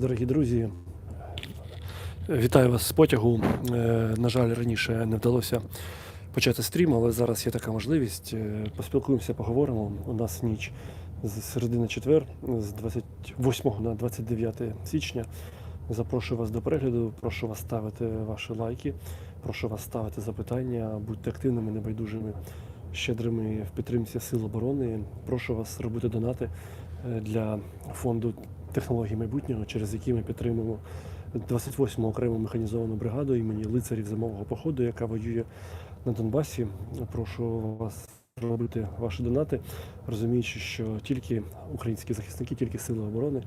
Дорогі друзі, вітаю вас з потягу. Е, На жаль, раніше не вдалося почати стрім, але зараз є така можливість. Е, Поспілкуємося, поговоримо. У нас ніч з середини четвер, з 28 на 29 січня. Запрошую вас до перегляду, прошу вас ставити ваші лайки, прошу вас ставити запитання, будьте активними, небайдужими, щедрими в підтримці Сил оборони. Прошу вас робити донати е, для фонду технологій майбутнього, через які ми підтримуємо 28-му окрему механізовану бригаду імені лицарів зимового походу, яка воює на Донбасі. Прошу вас робити ваші донати, розуміючи, що тільки українські захисники, тільки сили оборони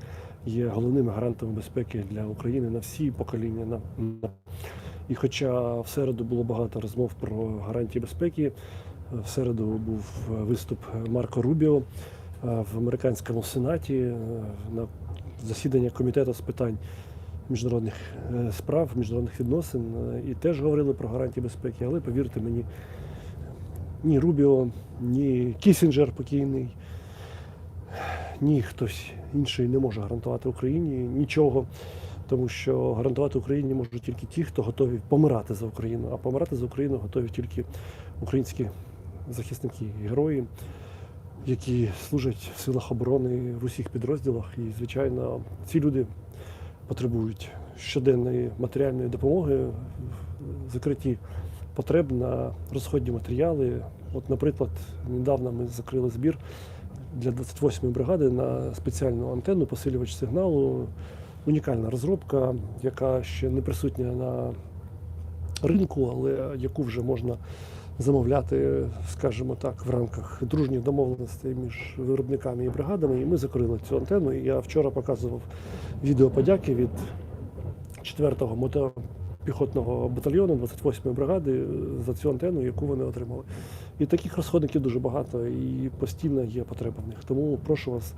є головними гарантами безпеки для України на всі покоління. На, на... І хоча в середу було багато розмов про гарантії безпеки, в середу був виступ Марко Рубіо в американському сенаті е, на засідання комітету з питань міжнародних е, справ, міжнародних відносин е, і теж говорили про гарантії безпеки, але повірте мені, ні Рубіо, ні Кісінджер покійний, ні хтось інший не може гарантувати Україні нічого. Тому що гарантувати Україні можуть тільки ті, хто готові помирати за Україну. А помирати за Україну готові тільки українські захисники і герої, які служать в силах оборони в усіх підрозділах. І, звичайно, ці люди потребують щоденної матеріальної допомоги, в закритті потреб на розходні матеріали. От, наприклад, недавно ми закрили збір для 28-ї бригади на спеціальну антенну, посилювач сигналу. Унікальна розробка, яка ще не присутня на ринку, але яку вже можна замовляти, скажімо так, в рамках дружніх домовленостей між виробниками і бригадами. І ми закрили цю антенну. І я вчора показував відео подяки від 4-го мотопіхотного батальйону 28-ї бригади за цю антенну, яку вони отримали. І таких розходників дуже багато, і постійно є потреба в них. Тому прошу вас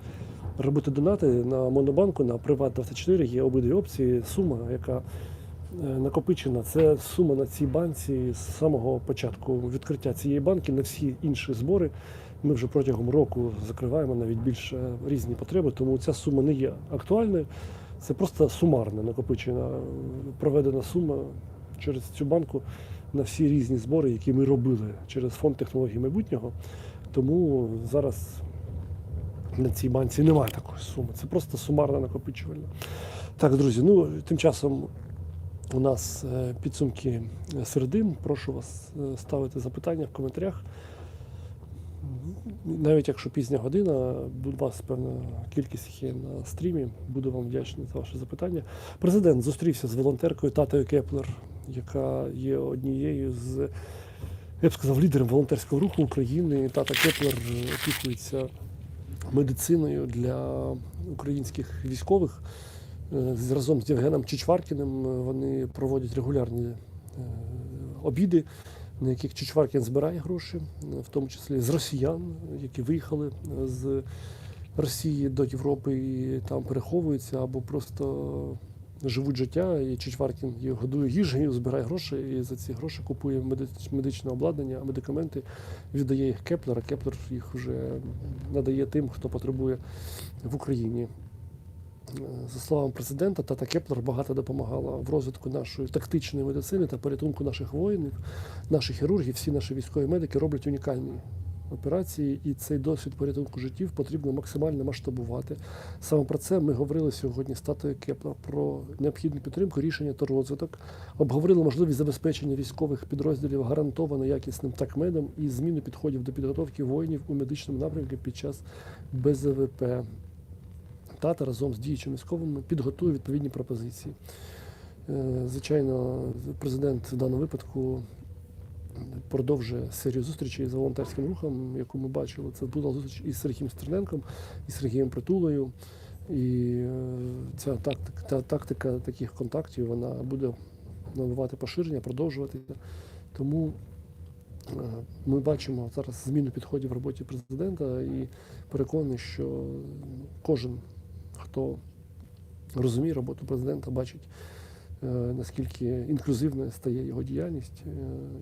робити донати на Монобанку, на Приват 24 є обидві опції. Сума, яка накопичена, це сума на цій банці з самого початку відкриття цієї банки на всі інші збори. Ми вже протягом року закриваємо навіть більше різні потреби, тому ця сума не є актуальною. Це просто сумарна накопичена е, проведена сума через цю банку на всі різні збори, які ми робили через фонд технологій майбутнього. Тому зараз на цій банці немає такої суми. Це просто сумарна накопичувальна. Так, друзі, ну тим часом у нас е, підсумки середи. Прошу вас е, ставити запитання в коментарях. Навіть якщо пізня година, у вас певна кількість є на стрімі, буду вам вдячний за ваше запитання. Президент зустрівся з волонтеркою Татою Кеплер, яка є однією з, я б сказав, лідером волонтерського руху України. Тата Кеплер опікується медициною для українських військових. Е, Разом з Євгеном Чичваркіним е, вони проводять регулярні е, обіди, на яких Чичваркін збирає гроші, в тому числі з росіян, які виїхали з Росії до Європи і там переховуються або просто живуть життя. І Чичваркін їх годує їжею, збирає гроші і за ці гроші купує медич- медичне обладнання, медикаменти, віддає їх Кеплер, а Кеплер їх вже надає тим, хто потребує в Україні. За словами президента, Тата Кеплер багато допомагала в розвитку нашої тактичної медицини та порятунку наших воїнів, наших хірургів. Всі наші військові медики роблять унікальні операції, і цей досвід порятунку життів потрібно максимально масштабувати. Саме про це ми говорили сьогодні з Татою Кеплер про необхідну підтримку, рішення та розвиток. Обговорили можливість забезпечення військових підрозділів гарантовано якісним такмедом і зміну підходів до підготовки воїнів у медичному напрямку під час БЗВП. Тата разом з діючими військовими підготує відповідні пропозиції. Е, Звичайно, президент в даному випадку продовжує серію зустрічей з волонтерським рухом, яку ми бачили. Це була зустріч із Сергієм Стерненком, із Сергієм Притулою. І е, ця тактика, та тактика таких контактів вона буде набувати поширення, продовжуватися. Тому е, ми бачимо зараз зміну підходів в роботі президента і переконаний, що кожен, хто розуміє роботу президента, бачить, е, наскільки інклюзивною стає його діяльність, е,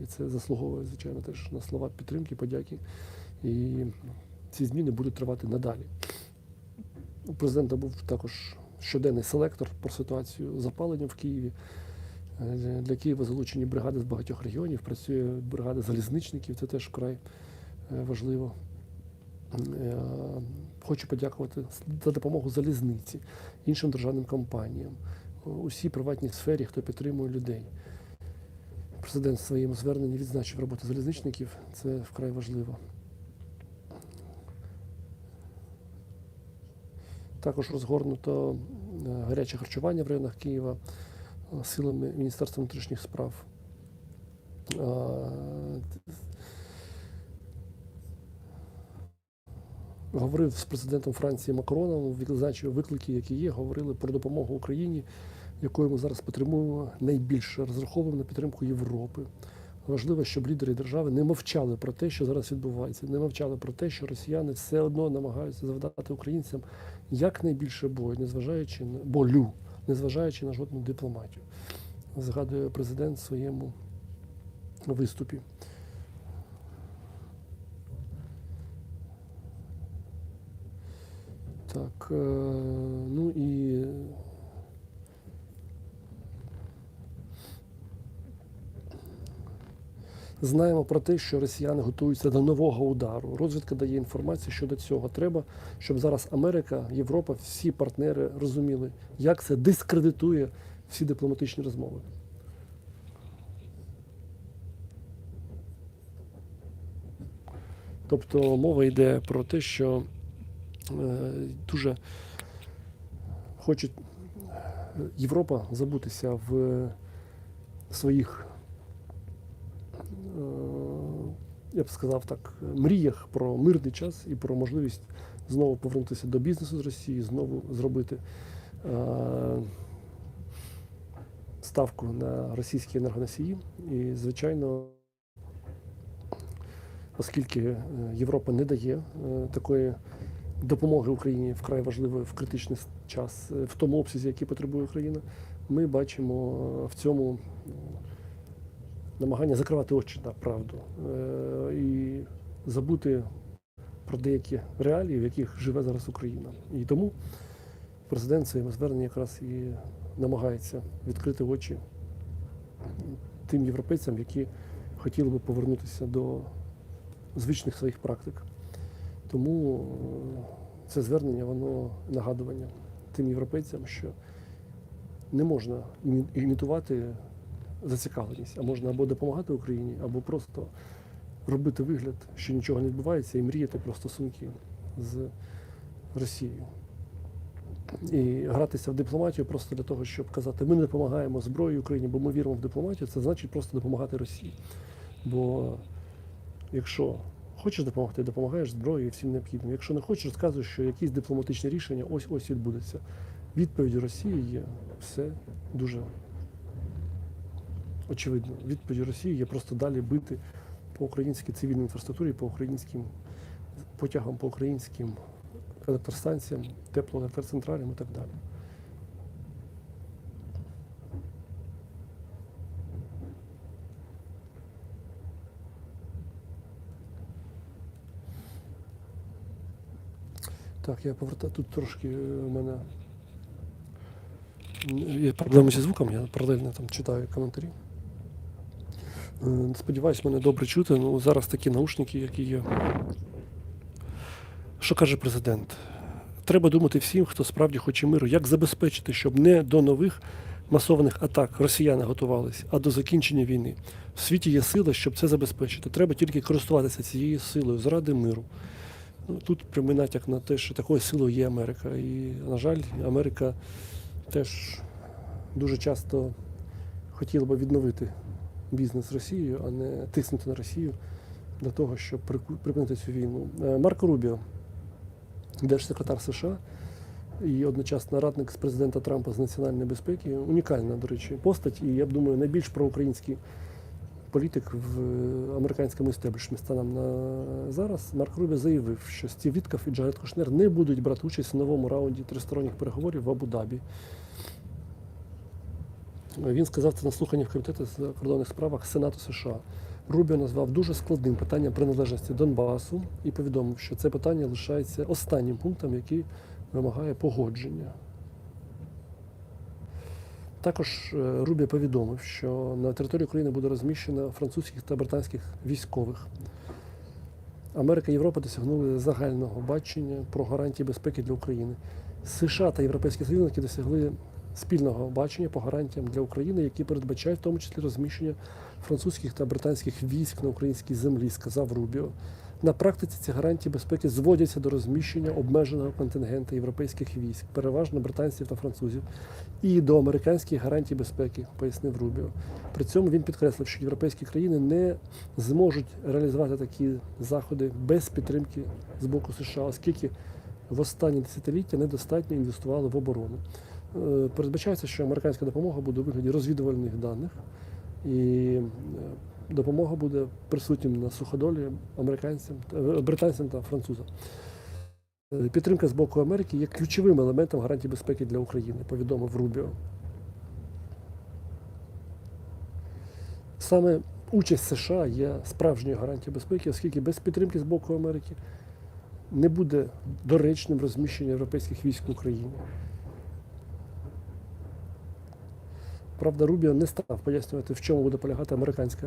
і це заслуговує, звичайно, теж на слова підтримки, подяки. І ці зміни будуть тривати надалі. У президента був також щоденний селектор про ситуацію запалення в Києві. Е, Для Києва залучені бригади з багатьох регіонів, працює бригада залізничників, це теж вкрай важливо. Е, Хочу подякувати за допомогу залізниці, іншим державним компаніям, усій приватній сфері, хто підтримує людей. Президент в своєму зверненні відзначив роботу залізничників, це вкрай важливо. Також розгорнуто е, гаряче харчування в районах Києва е, силами Міністерства внутрішніх справ. Говорив з президентом Франції Макроном, відзначив виклики, які є, говорили про допомогу Україні, якою ми зараз потребуємо найбільше, розраховуємо на підтримку Європи. Важливо, щоб лідери держави не мовчали про те, що зараз відбувається, не мовчали про те, що росіяни все одно намагаються завдати українцям якнайбільше бою, незважаючи на болю, незважаючи на жодну дипломатію. Згадує президент в своєму виступі. Так, е, ну і знаємо про те, що росіяни готуються до нового удару. Розвідка дає інформацію щодо цього. Треба, щоб зараз Америка, Європа, всі партнери розуміли, як це дискредитує всі дипломатичні розмови. Тобто мова йде про те, що дуже хоче Європа забутися в своїх, е, я б сказав так, мріях про мирний час і про можливість знову повернутися до бізнесу з Росії, знову зробити е, ставку на російські енергоносії. І, звичайно, оскільки е, Європа не дає е, такої допомоги Україні вкрай важливої в критичний час, е, в тому обсязі, який потребує Україна, ми бачимо е, в цьому е, намагання закривати очі на правду і забути про деякі реалії, в яких живе зараз Україна. І тому президент своєму зверненні якраз і намагається відкрити очі тим європейцям, які хотіли би повернутися до звичних своїх практик. Тому е, це звернення, воно нагадування тим європейцям, що не можна імітувати зацікавленість, а можна або допомагати Україні, або просто робити вигляд, що нічого не відбувається, і мріяти про стосунки з Росією. І гратися в дипломатію просто для того, щоб казати, ми не допомагаємо зброї Україні, бо ми віримо в дипломатію, це значить просто допомагати Росії. Бо якщо хочеш допомогти, допомагаєш зброєю і всім необхідним. Якщо не хочеш, розказуєш, що якісь дипломатичні рішення ось ось відбудуться. Відповідь Росії є все дуже очевидно. Відповідь Росії є просто далі бити по українській цивільній інфраструктурі, по українським потягам, по українським електростанціям, теплоелектроцентралям і так далі. Так, я повертаю тут трошки е, у мене є проблеми зі звуком, я паралельно там читаю коментарі. Е, Сподіваюсь, мене добре чути. Ну, зараз такі наушники, які є. Що каже президент? Треба думати всім, хто справді хоче миру, як забезпечити, щоб не до нових масованих атак росіяни готувалися, а до закінчення війни. В світі є сила, щоб це забезпечити. Треба тільки користуватися цією силою заради миру. Тут прямий натяк на те, що такою силою є Америка. І, на жаль, Америка теж дуже часто хотіла би відновити бізнес Росією, а не тиснути на Росію для того, щоб припинити цю війну. Е, Марко Рубіо, держсекретар США і одночасно радник з президента Трампа з національної безпеки, унікальна, до речі, постать, і я б думаю, найбільш проукраїнський політик в американському істеблішмі станом на зараз. Марк Рубіо заявив, що Стів Вітков і Джаред Кушнер не будуть брати участь у новому раунді тристоронніх переговорів в Абу-Дабі. Він сказав це на слуханні в комітеті з закордонних справах Сенату США. Рубіо назвав дуже складним питання приналежності Донбасу і повідомив, що це питання лишається останнім пунктом, який вимагає погодження. Також е, Рубі повідомив, що на території України буде розміщено французьких та британських військових. Америка і Європа досягнули загального бачення про гарантії безпеки для України. США та Європейські союзники досягли спільного бачення по гарантіям для України, які передбачають в тому числі розміщення французьких та британських військ на українській землі, сказав Рубіо. На практиці ці гарантії безпеки зводяться до розміщення обмеженого контингенту європейських військ, переважно британців та французів, і до американських гарантій безпеки, пояснив Рубіо. При цьому він підкреслив, що європейські країни не зможуть реалізувати такі заходи без підтримки з боку США, оскільки в останні десятиліття недостатньо інвестували в оборону. Е, Передбачається, що американська допомога буде у вигляді розвідувальних даних, і е, допомога буде присутнім на суходолі американцям, е, британцям та французам. Е, Підтримка з боку Америки є ключовим елементом гарантій безпеки для України, повідомив Рубіо. Саме участь США є справжньою гарантією безпеки, оскільки без підтримки з боку Америки не буде доречним розміщення європейських військ в Україні. Правда, Рубіо не став пояснювати, в чому буде полягати американська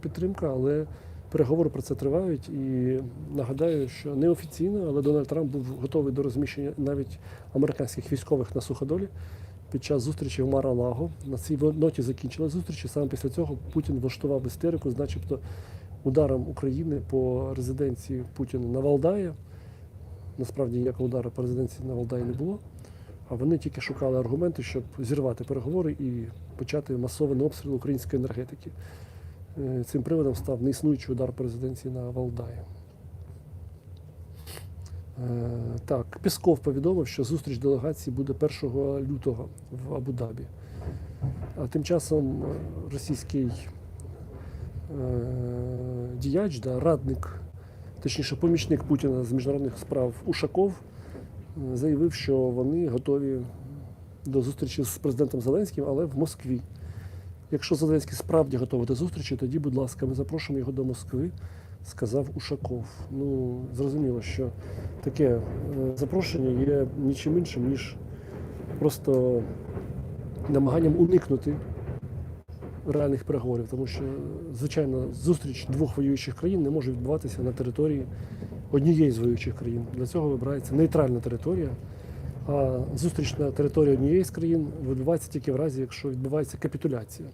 підтримка, але переговори про це тривають. І нагадаю, що неофіційно, але Дональд Трамп був готовий до розміщення навіть американських військових на суходолі під час зустрічі в Мара-Лаго. На цій ноті закінчила зустріч. Саме після цього Путін влаштував істерику, начебто ударом України по резиденції Путіна на Валдаї. Насправді ніякого удару по резиденції на Валдаї не було. А вони тільки шукали аргументи, щоб зірвати переговори і почати масований обстріл української енергетики. Е, Цим приводом став неіснуючий удар по резиденції на Валдаї. Е, Так, Пісков повідомив, що зустріч делегації буде 1 лютого в Абу-Дабі. А тим часом російський е, діяч, да, радник, точніше помічник Путіна з міжнародних справ Ушаков заявив, що вони готові до зустрічі з президентом Зеленським, але в Москві. Якщо Зеленський справді готовий до зустрічі, тоді, будь ласка, ми запрошуємо його до Москви, сказав Ушаков. Ну, зрозуміло, що таке е, запрошення є нічим іншим, ніж просто намаганням уникнути реальних переговорів, тому що, звичайно, зустріч двох воюючих країн не може відбуватися на території однієї з воюючих країн. Для цього вибирається нейтральна територія. А зустріч на території однієї з країн відбувається тільки в разі, якщо відбувається капітуляція.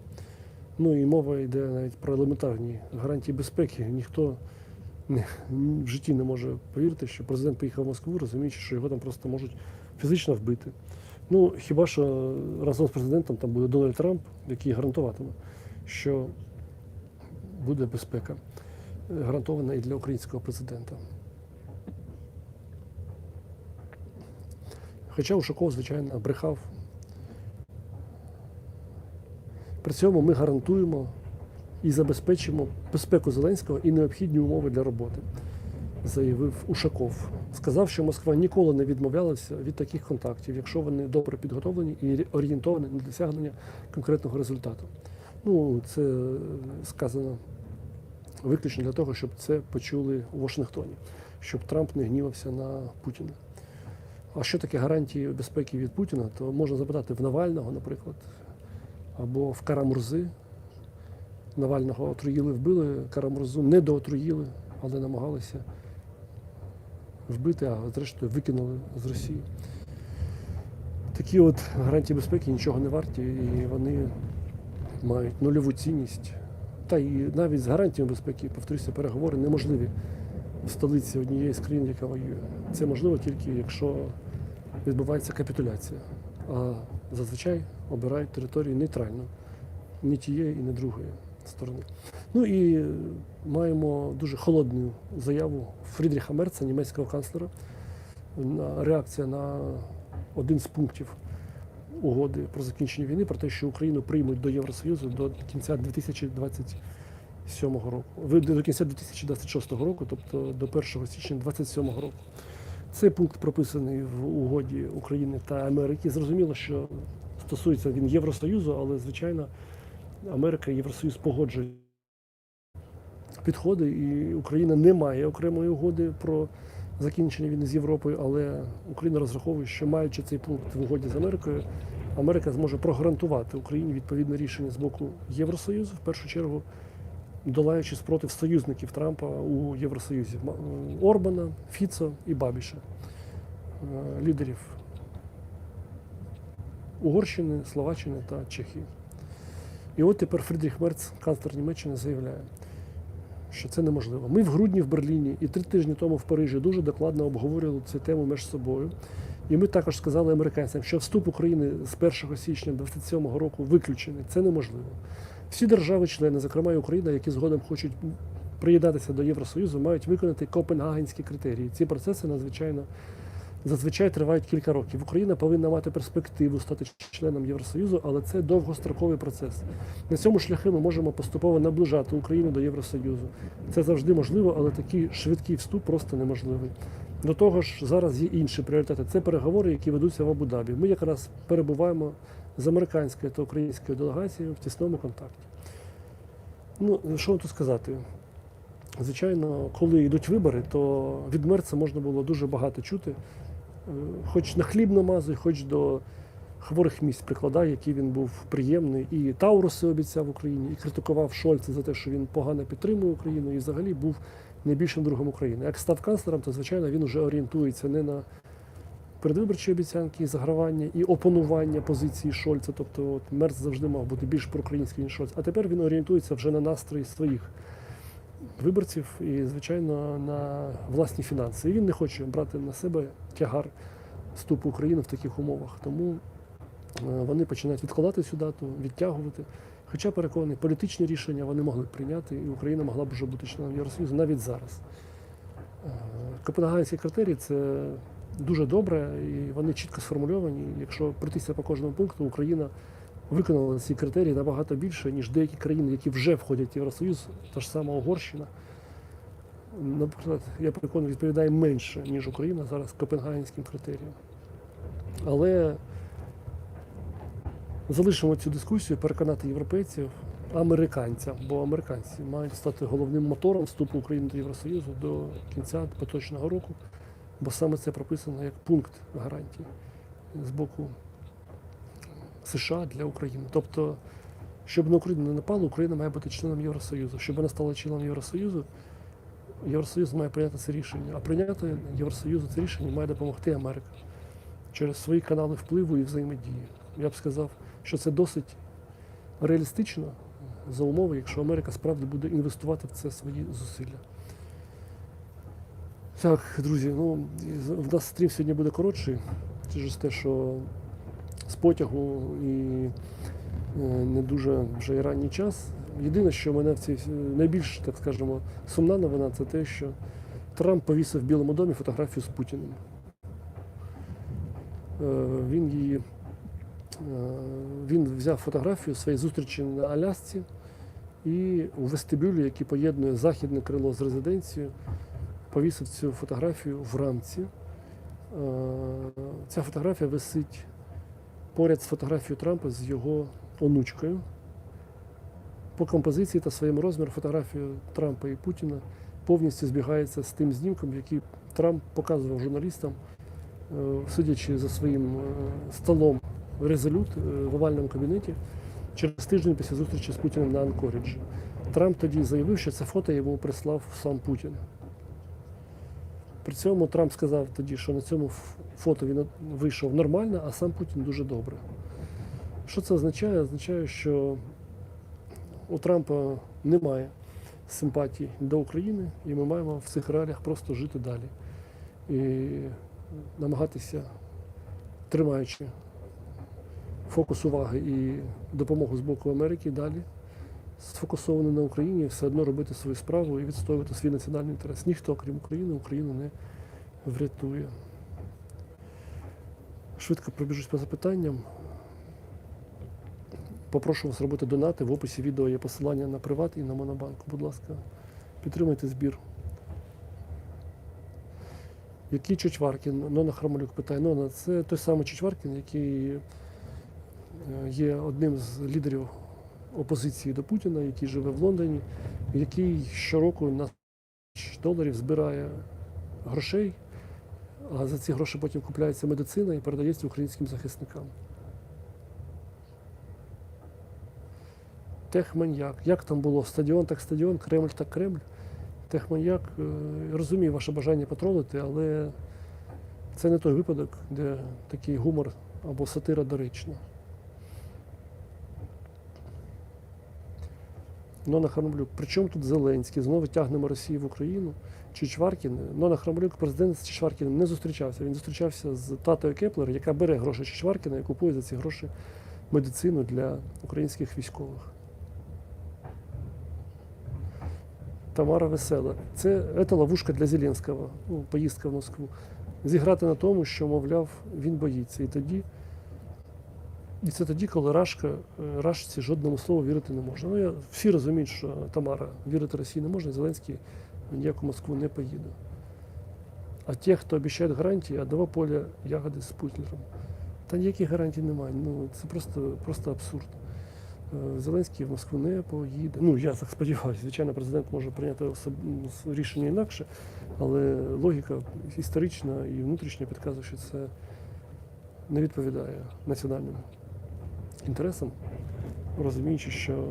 Ну і мова йде навіть про елементарні гарантії безпеки. Ніхто в житті не може повірити, що президент поїхав в Москву, розуміючи, що його там просто можуть фізично вбити. Ну, хіба що разом з президентом там буде Дональд Трамп, який гарантуватиме, що буде безпека, гарантована і для українського президента. Хоча Ушаков, звичайно, брехав. При цьому ми гарантуємо і забезпечимо безпеку Зеленського і необхідні умови для роботи, заявив Ушаков. Сказав, що Москва ніколи не відмовлялася від таких контактів, якщо вони добре підготовлені і орієнтовані на досягнення конкретного результату. Ну, це сказано виключно для того, щоб це почули у Вашингтоні, щоб Трамп не гнівався на Путіна. А що таке гарантії безпеки від Путіна, то можна запитати в Навального, наприклад, або в Карамурзи. Навального отруїли, вбили, Карамурзу не доотруїли, але намагалися вбити, а зрештою викинули з Росії. Такі от гарантії безпеки нічого не варті, і вони мають нульову цінність. Та і навіть з гарантіями безпеки, повторюся, переговори неможливі столиці однієї з країн, яка воює. Це можливо тільки якщо відбувається капітуляція. А зазвичай обирають територію нейтральну, ні тієї і не другої сторони. Ну і маємо дуже холодну заяву Фрідріха Мерца, німецького канцлера, на реакція на один з пунктів угоди про закінчення війни, про те, що Україну приймуть до Євросоюзу до кінця 2027 року, до кінця 2026 року, тобто до 1 січня 2027 року. Цей пункт прописаний в угоді України та Америки. Зрозуміло, що стосується він Євросоюзу, але звичайно Америка і Євросоюз погоджують підходи, і Україна не має окремої угоди про закінчення війни з Європою, але Україна розраховує, що маючи цей пункт в угоді з Америкою, Америка зможе прогарантувати Україні відповідне рішення з боку Євросоюзу, в першу чергу долаючи спротив союзників Трампа у Євросоюзі е, Орбана, Фіцо і Бабіша, е, лідерів Угорщини, Словаччини та Чехії. І от тепер Фрідріх Мерц, канцлер Німеччини, заявляє, що це неможливо. Ми в грудні в Берліні і три тижні тому в Парижі дуже докладно обговорювали цю тему між собою. І ми також сказали американцям, що вступ України з 1 січня 2027 року виключений. Це неможливо. Всі держави-члени, зокрема і Україна, які згодом хочуть приєднатися до Євросоюзу, мають виконати копенгагенські критерії. Ці процеси надзвичайно зазвичай тривають кілька років. Україна повинна мати перспективу стати членом Євросоюзу, але це довгостроковий процес. На цьому шляхи ми можемо поступово наближати Україну до Євросоюзу. Це завжди можливо, але такий швидкий вступ просто неможливий. До того ж, зараз є інші пріоритети. Це переговори, які ведуться в Абу-Дабі. Ми якраз перебуваємо з американською та українською делегацією в тісному контакті. Ну, що тут сказати? Звичайно, коли йдуть вибори, то від Мерца можна було дуже багато чути, Е, хоч на хліб намазуй, хоч до хворих місць прикладає, який він був приємний. І Тауруси обіцяв Україні, і критикував Шольца за те, що він погано підтримує Україну, і взагалі був найбільшим другом України. Як став канцлером, то звичайно він вже орієнтується не на передвиборчі обіцянки, і загравання і опанування позиції Шольца. Тобто от Мерц завжди мав бути більш проукраїнський, ніж Шольц. А тепер він орієнтується вже на настрої своїх виборців і, звичайно, на власні фінанси. І він не хоче брати на себе тягар вступу України в таких умовах. Тому е, вони починають відкладати цю дату, відтягувати. Хоча переконаний, політичні рішення вони могли б прийняти, і Україна могла б вже бути членом Євросоюзу навіть зараз. Е, Копенгагенські критерії це дуже добре, і вони чітко сформульовані. Якщо пройтися по кожному пункту, Україна виконала ці критерії набагато більше, ніж деякі країни, які вже входять в Євросоюз, та ж сама Угорщина. Наприклад, я переконаний, відповідає менше, ніж Україна зараз Копенгагенським критеріям. Але залишимо цю дискусію, переконати європейців, американцям, бо американці мають стати головним мотором вступу України до Євросоюзу до кінця поточного року, бо саме це прописано як пункт гарантії з боку США для України. Тобто, щоб на Україну не напало, Україна має бути членом Євросоюзу. Щоб вона стала членом Євросоюзу, Євросоюз має прийняти це рішення. А прийняти Євросоюзу це рішення має допомогти Америка через свої канали впливу і взаємодії. Я б сказав, що це досить реалістично за умови, якщо Америка справді буде інвестувати в це свої зусилля. Так, друзі, ну в нас стрім сьогодні буде коротший через те, що з потягу і е, не дуже вже і ранній час. Єдине, що мене в цій найбільш, так скажемо, сумна новина, це те, що Трамп повісив в Білому домі фотографію з Путіним. Е, Він її е, він взяв фотографію своєї зустрічі на Алясці і у вестибюлі, який поєднує західне крило з резиденцією, повісив цю фотографію в рамці. Е, Ця фотографія висить поряд з фотографією Трампа з його онучкою. По композиції та своєму розміру фотографія Трампа і Путіна повністю збігається з тим знімком, який Трамп показував журналістам, е, сидячи за своїм е, столом резолют е, в овальному кабінеті через тиждень після зустрічі з Путіним на Анкоріджі. Трамп тоді заявив, що це фото йому прислав сам Путін. При цьому Трамп сказав тоді, що на цьому фото він вийшов нормально, а сам Путін дуже добре. Що це означає? Означає, що у Трампа немає симпатії до України, і ми маємо в цих реаліях просто жити далі. І намагатися, тримаючи фокус уваги і допомогу з боку Америки далі, сфокусований на Україні, все одно робити свою справу і відстоювати свій національний інтерес. Ніхто, крім України, Україну не врятує. Швидко пробіжусь по запитанням. Попрошу вас робити донати. В описі відео є посилання на приват і на Монобанк. Будь ласка, підтримайте збір. Який Чичваркін? Нона Хромалюк питає. Нона, це той самий Чичваркін, який е, є одним з лідерів опозиції до Путіна, який живе в Лондоні, який щороку на доларів збирає грошей, а за ці гроші потім купляється медицина і передається українським захисникам. Техманьяк. Як там було? Стадіон так стадіон, Кремль так Кремль. Техманьяк, е, я розумію ваше бажання потролити, але це не той випадок, де такий гумор або сатира доречна. Нона Храмлюк. Причому тут Зеленський? Знову тягнемо Росію в Україну. Чичваркін. Нона Храмлюк, президент з Чичваркіним не зустрічався. Він зустрічався з татою Кеплер, яка бере гроші Чичваркіна і купує за ці гроші медицину для українських військових. Тамара Весела. Це, це ловушка для Зеленського, ну, поїздка в Москву. Зіграти на тому, що, мовляв, він боїться. І тоді, і це тоді, коли Рашка, е, Рашці жодному слову вірити не можна. Ну, я, всі розуміють, що Тамара вірити Росії не можна, і Зеленський ніяк у Москву не поїде. А ті, хто обіцяють гарантії, два поля ягоди з Путлером. Та ніяких гарантій немає. Ну, це просто, просто абсурд. Е, Зеленський в Москву не поїде. Ну, я так сподіваюся. Звичайно, президент може прийняти рішення інакше, але логіка історична і внутрішня підказує, що це не відповідає національним інтересам, розуміючи, що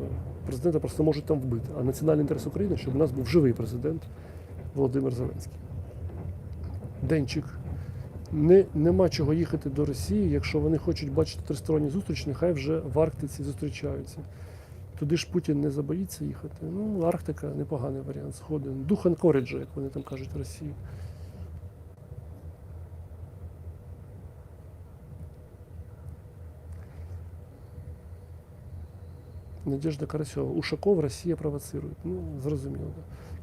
президента просто можуть там вбити. А національний інтерес України, щоб у нас був живий президент Володимир Зеленський. Денчик. Не, нема чого їхати до Росії, якщо вони хочуть бачити тристоронні зустрічі, нехай вже в Арктиці зустрічаються. Туди ж Путін не забоїться їхати. Ну, Арктика непоганий варіант згоден. Дух Анкориджа, як вони там кажуть в Росії. Надежда Карасьова. Ушаков Росія провоцирує. Ну, зрозуміло.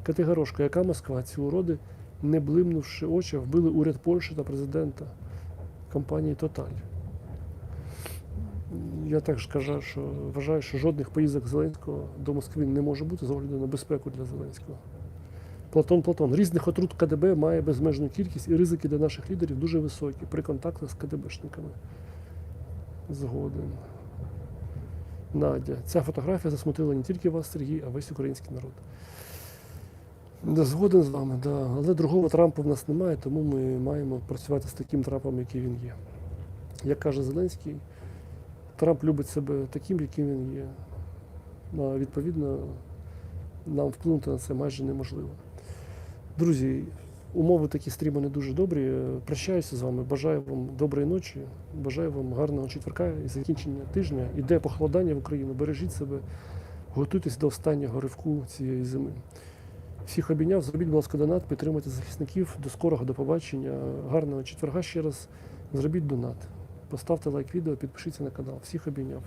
Категорошка, яка Москва? Ці уроди, не блимнувши очі, вбили уряд Польщі та президента компанії Тоталь. Я також кажу, що вважаю, що жодних поїздок Зеленського до Москви не може бути з огляду на безпеку для Зеленського. Платон Платон. Різних отрут КДБ має безмежну кількість і ризики для наших лідерів дуже високі при контактах з КДБшниками. Згоден. Надя. Ця фотографія засмутила не тільки вас, Сергій, а весь український народ. Да, згоден з вами, да. але другого Трампа в нас немає, тому ми маємо працювати з таким Трампом, який він є. Як каже Зеленський, Трамп любить себе таким, яким він є. А відповідно, нам вплинути на це майже неможливо. Друзі, умови такі стріми не дуже добрі. Прощаюся з вами. Бажаю вам доброї ночі, бажаю вам гарного четверка і закінчення тижня. Іде похолодання в Україну. Бережіть себе, готуйтесь до останнього ривку цієї зими. Всіх обійняв, зробіть, будь ласка, донат, підтримуйте захисників. До скорого, до побачення. Гарного четверга ще раз. Зробіть донат. Поставте лайк відео, підпишіться на канал. Всіх обійняв.